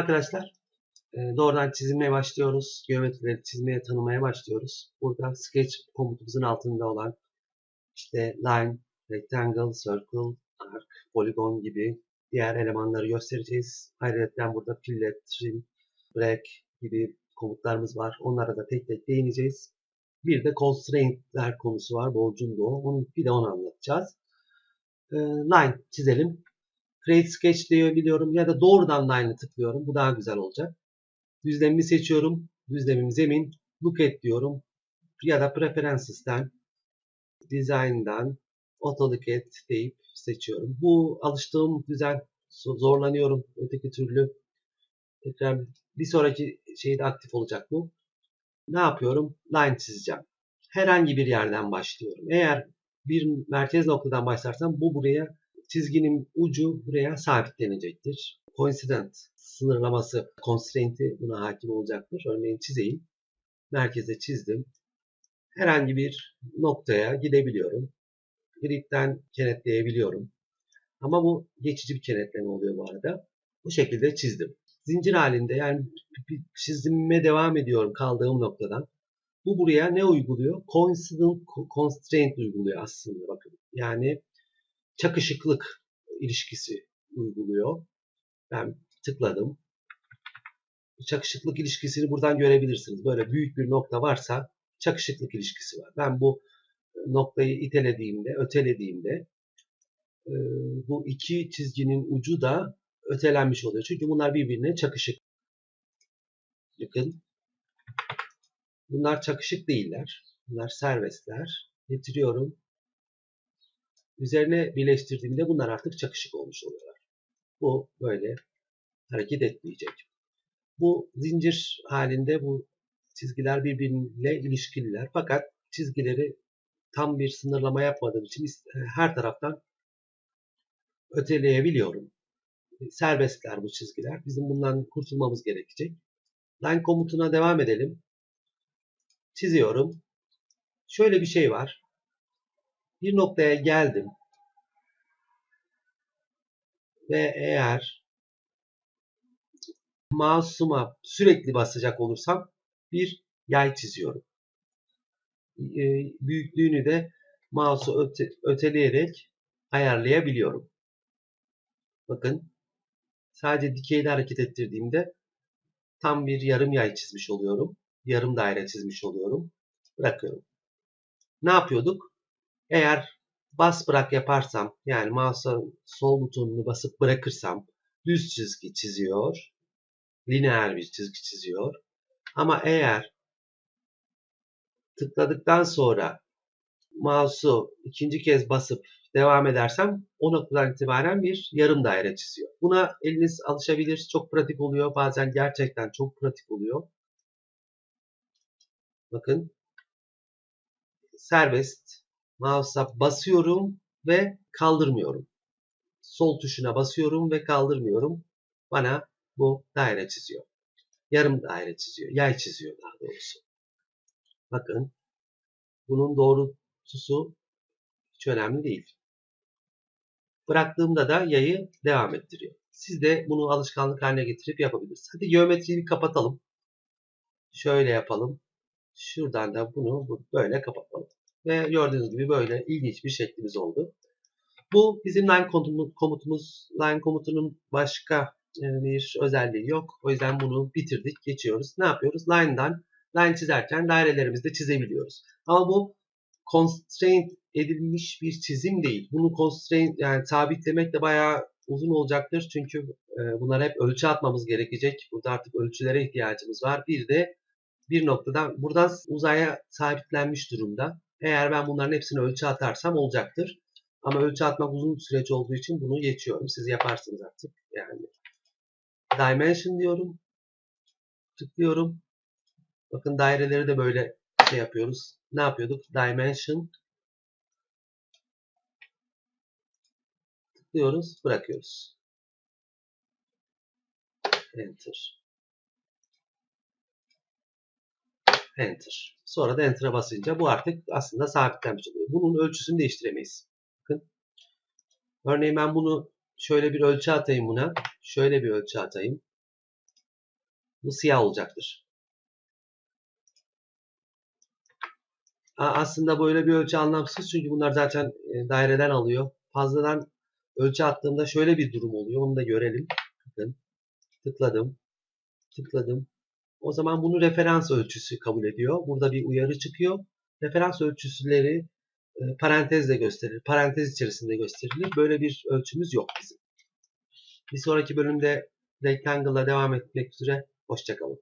arkadaşlar. Ee, doğrudan çizimeye başlıyoruz. Geometrileri çizmeye, tanımaya başlıyoruz. Burada sketch komutumuzun altında olan işte line, rectangle, circle, arc, polygon gibi diğer elemanları göstereceğiz. Ayrıca burada fillet, trim, break gibi komutlarımız var. Onlara da tek tek değineceğiz. Bir de constraint'ler konusu var. Borcun da o. Bir de onu anlatacağız. Ee, line çizelim. Create Sketch diyebiliyorum ya da doğrudan line'ı tıklıyorum. Bu daha güzel olacak. Düzlemimi seçiyorum. Düzlemim zemin. Look at diyorum. Ya da Preferences'ten Design'dan Auto Look at deyip seçiyorum. Bu alıştığım düzen zorlanıyorum. Öteki türlü tekrar bir sonraki şeyde aktif olacak bu. Ne yapıyorum? Line çizeceğim. Herhangi bir yerden başlıyorum. Eğer bir merkez noktadan başlarsam bu buraya çizginin ucu buraya sabitlenecektir. Coincident sınırlaması, constraint'i buna hakim olacaktır. Örneğin çizeyim. Merkeze çizdim. Herhangi bir noktaya gidebiliyorum. Grid'den kenetleyebiliyorum. Ama bu geçici bir kenetleme oluyor bu arada. Bu şekilde çizdim. Zincir halinde yani çizimime devam ediyorum kaldığım noktadan. Bu buraya ne uyguluyor? Coincident constraint uyguluyor aslında bakın. Yani çakışıklık ilişkisi uyguluyor. Ben tıkladım. Çakışıklık ilişkisini buradan görebilirsiniz. Böyle büyük bir nokta varsa çakışıklık ilişkisi var. Ben bu noktayı itelediğimde, ötelediğimde e, bu iki çizginin ucu da ötelenmiş oluyor. Çünkü bunlar birbirine çakışık. Bakın. Bunlar çakışık değiller. Bunlar serbestler. Getiriyorum. Üzerine birleştirdiğimde bunlar artık çakışık olmuş oluyorlar. Bu böyle hareket etmeyecek. Bu zincir halinde bu çizgiler birbiriyle ilişkililer. Fakat çizgileri tam bir sınırlama yapmadığım için her taraftan öteleyebiliyorum. Serbestler bu çizgiler. Bizim bundan kurtulmamız gerekecek. Line komutuna devam edelim. Çiziyorum. Şöyle bir şey var. Bir noktaya geldim. Ve eğer mouse'uma sürekli basacak olursam bir yay çiziyorum. Büyüklüğünü de mouse'u öte, öteleyerek ayarlayabiliyorum. Bakın sadece dikeyde hareket ettirdiğimde tam bir yarım yay çizmiş oluyorum. Yarım daire çizmiş oluyorum. Bırakıyorum. Ne yapıyorduk? Eğer bas bırak yaparsam yani mouse'a sol butonunu basıp bırakırsam düz çizgi çiziyor. Lineer bir çizgi çiziyor. Ama eğer tıkladıktan sonra mouse'u ikinci kez basıp devam edersem o noktadan itibaren bir yarım daire çiziyor. Buna eliniz alışabilir. Çok pratik oluyor. Bazen gerçekten çok pratik oluyor. Bakın. Serbest. Mouse'a basıyorum ve kaldırmıyorum. Sol tuşuna basıyorum ve kaldırmıyorum. Bana bu daire çiziyor. Yarım daire çiziyor. Yay çiziyor daha doğrusu. Bakın. Bunun doğrultusu hiç önemli değil. Bıraktığımda da yayı devam ettiriyor. Siz de bunu alışkanlık haline getirip yapabilirsiniz. Hadi geometriyi kapatalım. Şöyle yapalım. Şuradan da bunu böyle kapatalım. Ve gördüğünüz gibi böyle ilginç bir şeklimiz oldu. Bu bizim line komutumuz. Line komutunun başka e, bir özelliği yok. O yüzden bunu bitirdik. Geçiyoruz. Ne yapıyoruz? Line'dan line çizerken dairelerimizi de çizebiliyoruz. Ama bu constraint edilmiş bir çizim değil. Bunu constraint yani sabitlemek de bayağı uzun olacaktır. Çünkü e, bunlar hep ölçü atmamız gerekecek. Burada artık ölçülere ihtiyacımız var. Bir de bir noktadan buradan uzaya sabitlenmiş durumda. Eğer ben bunların hepsini ölçü atarsam olacaktır. Ama ölçü atmak uzun bir süreç olduğu için bunu geçiyorum. Siz yaparsınız artık. Yani dimension diyorum. Tıklıyorum. Bakın daireleri de böyle şey yapıyoruz. Ne yapıyorduk? Dimension tıklıyoruz, bırakıyoruz. Enter. Enter. Sonra da Enter'a basınca bu artık aslında sabitlenmiş oluyor. Bunun ölçüsünü değiştiremeyiz. Bakın. Örneğin ben bunu şöyle bir ölçü atayım buna. Şöyle bir ölçü atayım. Bu siyah olacaktır. Aslında böyle bir ölçü anlamsız çünkü bunlar zaten e, daireden alıyor. Fazladan ölçü attığımda şöyle bir durum oluyor. Onu da görelim. Bakın. Tıkladım. Tıkladım. O zaman bunu referans ölçüsü kabul ediyor. Burada bir uyarı çıkıyor. Referans ölçüsüleri e, parantezle gösterilir. Parantez içerisinde gösterilir. Böyle bir ölçümüz yok bizim. Bir sonraki bölümde Rectangle'la devam etmek üzere. Hoşçakalın.